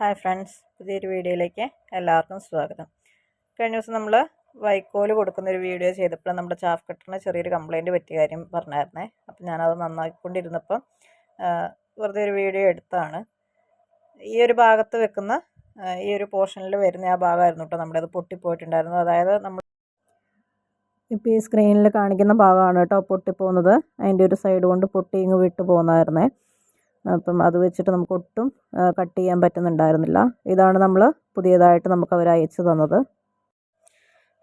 Hi friends പുതിയൊരു വീഡിയോയിലേക്ക് എല്ലാവർക്കും സ്വാഗതം. കഴിഞ്ഞ ദിവസം നമ്മൾ വൈക്കോൽ കൊടുക്കുന്ന ഒരു വീഡിയോ ചെയ്തപ്പോൾ നമ്മുടെ ചാഫ് കട്ടറിന് ചെറിയൊരു കംപ്ലൈന്റ് പറ്റിയ കാര്യം പറഞ്ഞായിരുന്നേ. അപ്പം ഞാനത് നന്നാക്കിക്കൊണ്ടിരുന്നപ്പം വെറുതെ ഒരു വീഡിയോ എടുത്താണ്. ഈ ഒരു ഭാഗത്ത് വെക്കുന്ന ഈ ഒരു പോർഷനിൽ വരുന്ന ആ ഭാഗമായിരുന്നു കേട്ടോ നമ്മുടെ അത് പൊട്ടിപ്പോയിട്ടുണ്ടായിരുന്നു അതായത് നമ്മൾ ഇപ്പോൾ ഈ സ്ക്രീനിൽ കാണിക്കുന്ന ഭാഗമാണ് കേട്ടോ പൊട്ടിപ്പോകുന്നത്. അതിന്റെ ഒരു സൈഡ് കൊണ്ട് പൊട്ടി ഇങ്ങ് വിട്ടു പോകുന്നതായിരുന്നേ. അപ്പം അത് വെച്ചിട്ട് നമുക്ക് ഒട്ടും കട്ട് ചെയ്യാൻ പറ്റുന്നുണ്ടായിരുന്നില്ല. ഇതാണ് നമ്മൾ പുതിയതായിട്ട് നമുക്ക് അവർ അയച്ചു തന്നത്.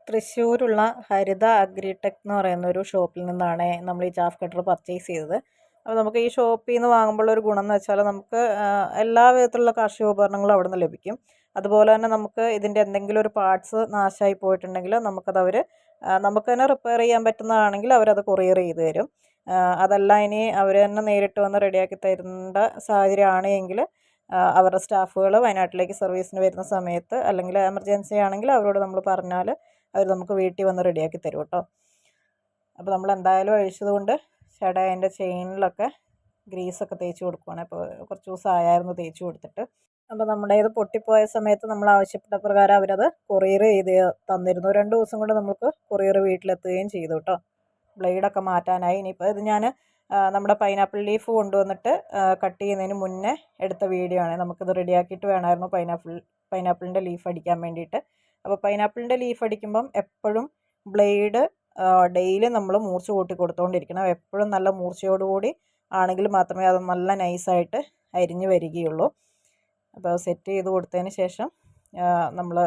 തൃശ്ശൂരുള്ള ഹരിത അഗ്രിടെക് എന്ന് പറയുന്ന ഒരു ഷോപ്പിൽ നിന്നാണ് നമ്മൾ ഈ ചാഫ് കട്ടർ പർച്ചേസ് ചെയ്തത്. അപ്പോൾ നമുക്ക് ഈ ഷോപ്പിൽ നിന്ന് വാങ്ങുമ്പോൾ ഒരു ഗുണം എന്ന് വെച്ചാൽ നമുക്ക് എല്ലാ വിധത്തിലുള്ള കാർഷിക ഉപകരണങ്ങളും അവിടെ നിന്ന് ലഭിക്കും. അതുപോലെ തന്നെ നമുക്ക് ഇതിന്റെ എന്തെങ്കിലും ഒരു പാർട്സ് നാശമായി പോയിട്ടുണ്ടെങ്കിൽ നമുക്കത് അവർ നമുക്ക് തന്നെ റിപ്പയർ ചെയ്യാൻ പറ്റുന്നതാണെങ്കിൽ അവരത് കൊറിയർ ചെയ്ത് തരും. അതെല്ലാം ഇനി അവർ തന്നെ നേരിട്ട് വന്ന് റെഡിയാക്കി തരേണ്ട സാഹചര്യമാണ് എങ്കിൽ അവരുടെ സ്റ്റാഫുകൾ വയനാട്ടിലേക്ക് സർവീസിന് വരുന്ന സമയത്ത് അല്ലെങ്കിൽ എമർജൻസി ആണെങ്കിൽ അവരോട് നമ്മൾ പറഞ്ഞാൽ അവർ നമുക്ക് വീട്ടിൽ വന്ന് റെഡിയാക്കി തരും കേട്ടോ. അപ്പോൾ നമ്മൾ എന്തായാലും അഴിച്ചത് കൊണ്ട് ചേട്ടാ അതിന്റെ ചെയിനിലൊക്കെ ഗ്രീസൊക്കെ തേച്ച് കൊടുക്കുവാണ്. അപ്പോൾ കുറച്ച് ദിവസം ആയായിരുന്നു തേച്ച് കൊടുത്തിട്ട്. അപ്പോൾ നമ്മുടെ ഇത് പൊട്ടിപ്പോയ സമയത്ത് നമ്മൾ ആവശ്യപ്പെട്ട പ്രകാരം അവരത് കൊറിയർ ചെയ്ത് തന്നിരുന്നു. രണ്ട് ദിവസം കൊണ്ട് നമുക്ക് കൊറിയർ വീട്ടിലെത്തുകയും ചെയ്തു കേട്ടോ. ബ്ലേഡൊക്കെ മാറ്റാനായി. ഇനിയിപ്പോൾ ഇത് ഞാൻ നമ്മുടെ പൈനാപ്പിൾ ലീഫ് കൊണ്ടുവന്നിട്ട് കട്ട് ചെയ്യുന്നതിന് മുന്നേ എടുത്ത വീഡിയോ ആണ്. നമുക്കിത് റെഡിയാക്കിയിട്ട് വേണമായിരുന്നു പൈനാപ്പിൾ പൈനാപ്പിളിന്റെ ലീഫ് അടിക്കാൻ വേണ്ടിയിട്ട്. അപ്പോൾ പൈനാപ്പിളിന്റെ ലീഫ് അടിക്കുമ്പം എപ്പോഴും ബ്ലേഡ് ഡെയിലി നമ്മൾ മൂർച്ച കൂട്ടി കൊടുത്തുകൊണ്ടിരിക്കണം എപ്പോഴും നല്ല മൂർച്ചയോടുകൂടി ആണെങ്കിൽ മാത്രമേ അത് നല്ല നൈസായിട്ട് അരിഞ്ഞു വരികയുള്ളൂ. അപ്പോൾ സെറ്റ് ചെയ്ത് കൊടുത്തതിന് ശേഷം നമ്മൾ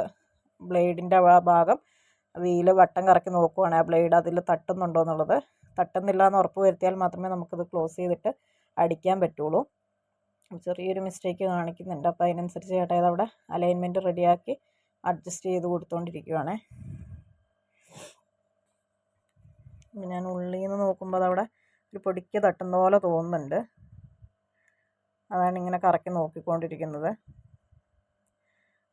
ബ്ലേഡിന്റെ ആ ഭാഗം വീൽ വട്ടം കറക്കി നോക്കുവാണ്. ആ ബ്ലേഡ് അതിൽ തട്ടുന്നുണ്ടോ എന്നുള്ളത്. തട്ടുന്നില്ല എന്ന് ഉറപ്പ് വരുത്തിയാൽ മാത്രമേ നമുക്കത് ക്ലോസ് ചെയ്തിട്ട് അടിക്കാൻ പറ്റുള്ളൂ. ചെറിയൊരു മിസ്റ്റേക്ക് കാണിക്കുന്നുണ്ട്. അപ്പോൾ അതിനനുസരിച്ച് ചേട്ടാ അവിടെ അലൈൻമെന്റ് റെഡിയാക്കി അഡ്ജസ്റ്റ് ചെയ്ത് കൊടുത്തുകൊണ്ടിരിക്കുവാണേ അപ്പം ഞാൻ ഉള്ളിൽ നിന്ന് നോക്കുമ്പോൾ അതവിടെ ഒരു പൊടിക്ക് തട്ടുന്ന പോലെ തോന്നുന്നുണ്ട്. അതാണ് ഇങ്ങനെ കറക്കി നോക്കിക്കൊണ്ടിരിക്കുന്നത്.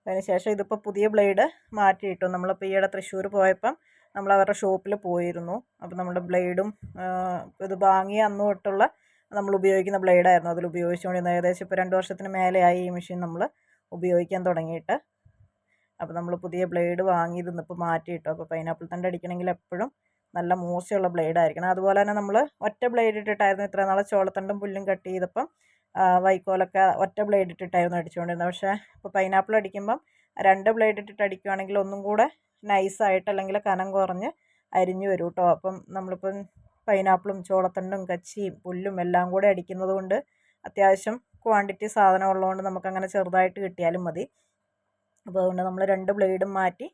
അതിനുശേഷം ഇതിപ്പോൾ പുതിയ ബ്ലേഡ് മാറ്റിയിട്ടു. നമ്മളിപ്പോൾ ഈയിടെ തൃശ്ശൂർ പോയപ്പം നമ്മൾ അവരുടെ ഷോപ്പിൽ പോയിരുന്നു. അപ്പോൾ നമ്മുടെ ബ്ലേഡും ഇത് വാങ്ങിയ അന്ന് തൊട്ടുള്ള നമ്മൾ ഉപയോഗിക്കുന്ന ബ്ലേഡായിരുന്നു അതിൽ ഉപയോഗിച്ചുകൊണ്ടിരുന്നത് ഏകദേശം ഇപ്പോൾ രണ്ട് വർഷത്തിന് മേലെയായി ഈ മെഷീൻ നമ്മൾ ഉപയോഗിക്കാൻ തുടങ്ങിയിട്ട്. അപ്പോൾ നമ്മൾ പുതിയ ബ്ലേഡ് വാങ്ങിയത് ഇന്നിപ്പോൾ മാറ്റിയിട്ടു. അപ്പോൾ പൈനാപ്പിൾ തണ്ട് അടിക്കണമെങ്കിൽ എപ്പോഴും നല്ല മൂർച്ചയുള്ള ബ്ലേഡ് ആയിരിക്കണം അതുപോലെ തന്നെ നമ്മൾ ഒറ്റ ബ്ലേഡ് ഇട്ടിട്ടായിരുന്നു ഇത്ര നാളെ ചോളത്തണ്ടും പുല്ലും കട്ട് ചെയ്തപ്പം വൈക്കോലൊക്കെ ഒറ്റ ബ്ലേഡ് ഇട്ടിട്ടായിരുന്നു അടിച്ചുകൊണ്ടിരുന്നത്. പക്ഷേ ഇപ്പോൾ പൈനാപ്പിൾ അടിക്കുമ്പം രണ്ട് ബ്ലേഡ് ഇട്ടിട്ട് അടിക്കുകയാണെങ്കിൽ ഒന്നും കൂടെ നൈസായിട്ട് അല്ലെങ്കിൽ കനം കുറഞ്ഞ് അരിഞ്ഞു വരും കേട്ടോ. അപ്പം നമ്മളിപ്പം പൈനാപ്പിളും ചോളത്തണ്ടും കച്ചിയും പുല്ലും എല്ലാം കൂടെ അടിക്കുന്നത് കൊണ്ട് അത്യാവശ്യം ക്വാണ്ടിറ്റി സാധനം ഉള്ളതുകൊണ്ട് നമുക്കങ്ങനെ ചെറുതായിട്ട് കിട്ടിയാലും മതി. അപ്പോൾ അതുകൊണ്ട് നമ്മൾ രണ്ട് ബ്ലേഡും മാറ്റി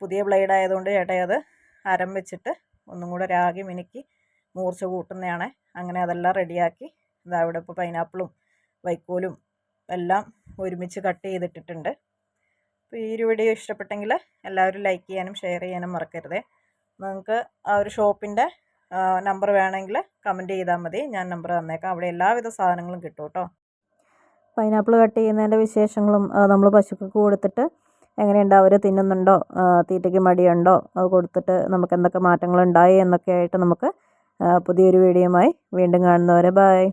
പുതിയ ബ്ലേഡ് ആയതുകൊണ്ട് ചേട്ടായി അത് അരം വെച്ചിട്ട് ഒന്നും കൂടെ രാഗി മിനുക്കി മൂർച്ച കൂട്ടുന്നതാണ് അങ്ങനെ അതെല്ലാം റെഡിയാക്കി ഇതാ ഇവിടെ ഇപ്പോൾ പൈനാപ്പിളും വൈക്കോലും എല്ലാം ഒരുമിച്ച് കട്ട് ചെയ്തിട്ടിട്ടുണ്ട്. അപ്പോൾ ഈ ഒരു വീഡിയോ ഇഷ്ടപ്പെട്ടെങ്കിൽ എല്ലാവരും ലൈക്ക് ചെയ്യാനും ഷെയർ ചെയ്യാനും മറക്കരുതേ. നിങ്ങൾക്ക് ആ ഒരു ഷോപ്പിന്റെ നമ്പർ വേണമെങ്കിൽ കമന്റ് ചെയ്താൽ മതി. ഞാൻ നമ്പർ തന്നേക്കാം. അവിടെ എല്ലാവിധ സാധനങ്ങളും കിട്ടും കേട്ടോ. പൈനാപ്പിൾ കട്ട് ചെയ്യുന്നതിന്റെ വിശേഷങ്ങളും നമ്മൾ പശുക്കൾക്ക് കൊടുത്തിട്ട് എങ്ങനെയുണ്ട്? അവർ തിന്നുന്നുണ്ടോ? തീറ്റയ്ക്ക് മടിയുണ്ടോ? അത് കൊടുത്തിട്ട് നമുക്ക് എന്തൊക്കെ മാറ്റങ്ങളുണ്ടായി എന്നൊക്കെ ആയിട്ട് നമുക്ക് പുതിയൊരു വീഡിയോയുമായി വീണ്ടും കാണുന്നവരെ ബായ്